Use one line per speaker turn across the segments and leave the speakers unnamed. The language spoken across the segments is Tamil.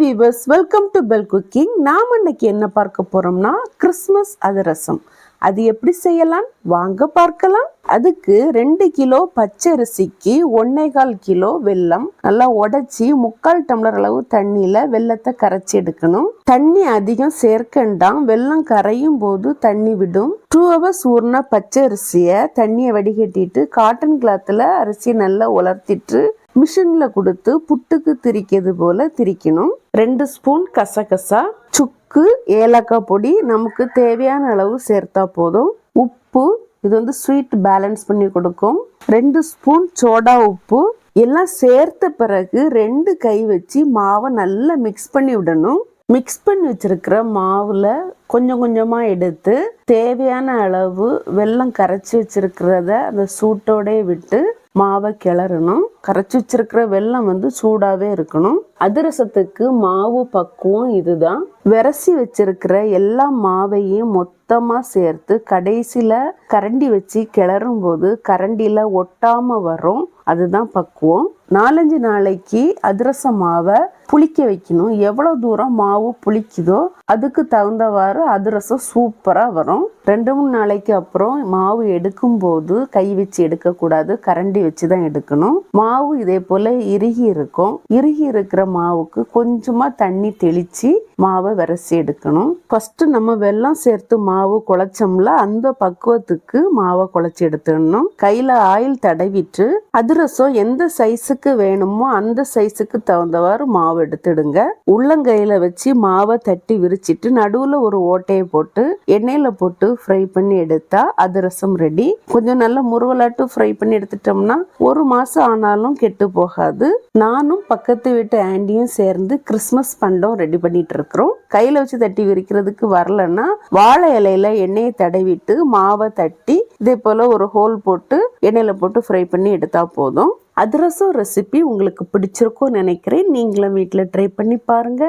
Viewers welcome to bell cooking நாம் இன்னைக்கு என்ன பார்க்க போறோம்னா கிறிஸ்மஸ் அதிரசம். அது எப்படி செய்யலாம்? வாங்க பார்க்கலாம். அதுக்கு ரெண்டு கிலோ பச்சரிசிக்கு ஒன்னே கால் கிலோ வெல்லம் நல்லா உடைச்சி முக்கால் டம்ளர் அளவு தண்ணியில வெல்லத்தை கரைச்சி எடுக்கணும். தண்ணி அதிகம் சேர்க்கண்டாம் வெல்லம் கரையும் போது தண்ணி விடும். டூ ஹவர்ஸ் ஊறின பச்சரிசியை தண்ணியை வடிகட்டிட்டு காட்டன் கிளாத்தில் அரிசி நல்லா உலர்த்திட்டு மிஷின்ல கொடுத்து புட்டுக்கு திரிக்கிறது போல திரிக்கணும். ரெண்டு ஸ்பூன் கசகசா சுக்கு ஏலக்காய் பொடி நமக்கு தேவையான அளவு சேர்த்தா போதும். உப்பு இது வந்து ஸ்வீட் பேலன்ஸ் பண்ணி கொடுக்கும். ரெண்டு ஸ்பூன் சோடா உப்பு எல்லாம் சேர்த்த பிறகு ரெண்டு கை வச்சு மாவை நல்லா மிக்ஸ் பண்ணி விடணும். மிக்ஸ் பண்ணி வச்சிருக்கிற மாவுல கொஞ்சம் கொஞ்சமா எடுத்து தேவையான அளவு வெல்லம் கரைச்சி வச்சிருக்கிறத அந்த சூட்டோடே விட்டு மாவை கிளறணும். கரைச்சி வச்சிருக்கிற வெல்லம் வந்து சூடாகவே இருக்கணும். அதிரசத்துக்கு மாவு பக்குவம் இதுதான். விரசி வச்சிருக்கிற எல்லா மாவையும் மொத்தமாக சேர்த்து கடைசியில் கரண்டி வச்சு கிளறும் போது கரண்டியில் ஒட்டாமல் வரும். அதுதான் பக்குவம். நாலஞ்சு நாளைக்கு அதிரச மாவை புளிக்க வைக்கணும். எவ்வளோ தூரம் மாவு புளிக்குதோ அதுக்கு தகுந்தவாறு அதிரசம் சூப்பராக வரும். ரெண்டு மூணு நாளைக்கு அப்புறம் மாவு எடுக்கும் போது கை வச்சு எடுக்கக்கூடாது. கரண்டி வச்சு தான் எடுக்கணும். மாவு இதே போல் இறுகி இருக்கும். இறுகி இருக்கிற மாவுக்கு கொஞ்சமாக தண்ணி தெளித்து மாவை விரசி எடுக்கணும். ஃபஸ்ட்டு நம்ம வெல்லம் சேர்த்து மாவு குழைச்சோம்ல அந்த பக்குவத்துக்கு மாவை குழச்சி எடுத்துடணும். கையில் ஆயில் தடவிட்டு அதிரசம் எந்த சைஸுக்கு வேணுமோ அந்த சைஸுக்கு தகுந்தவாறு மாவு எடுத்துடுங்க. உள்ளங்கையில் வச்சு மாவை தட்டி விரிச்சிட்டு நடுவில் ஒரு ஓட்டையை போட்டு எண்ணெயில் போட்டு ஃப்ரை பண்ணி எடுத்தா அதிரசம் ரெடி கொஞ்சம் நல்லா முருவலாட்டு ஃப்ரை பண்ணி எடுத்துட்டோம்னா ஒரு மாதம் ஆனாலும் கெட்டு போகாது. நானும் பக்கத்து வீட்டு ஆண்டியும் சேர்ந்து கிறிஸ்மஸ் பண்டம் ரெடி பண்ணிட்டு இருக்கிறோம். கையில் வச்சு தட்டி விரிக்கிறதுக்கு வரலன்னா வாழை இலையில எண்ணெயை தடவிட்டு மாவை தட்டி இதே போல் ஒரு ஹோல் போட்டு எண்ணெயில் போட்டு ஃப்ரை பண்ணி எடுத்தால் போதும். அதிரசம் ரெசிபி உங்களுக்கு பிடிச்சிருக்கும் நினைக்கிறேன். நீங்களும் வீட்டில் ட்ரை பண்ணி பாருங்க.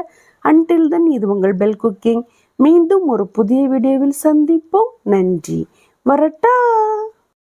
அன்டில் தென் இது உங்கள் பெல் குக்கிங் மீண்டும் ஒரு புதிய வீடியோவில் சந்திப்போம். நன்றி. வரட்டா!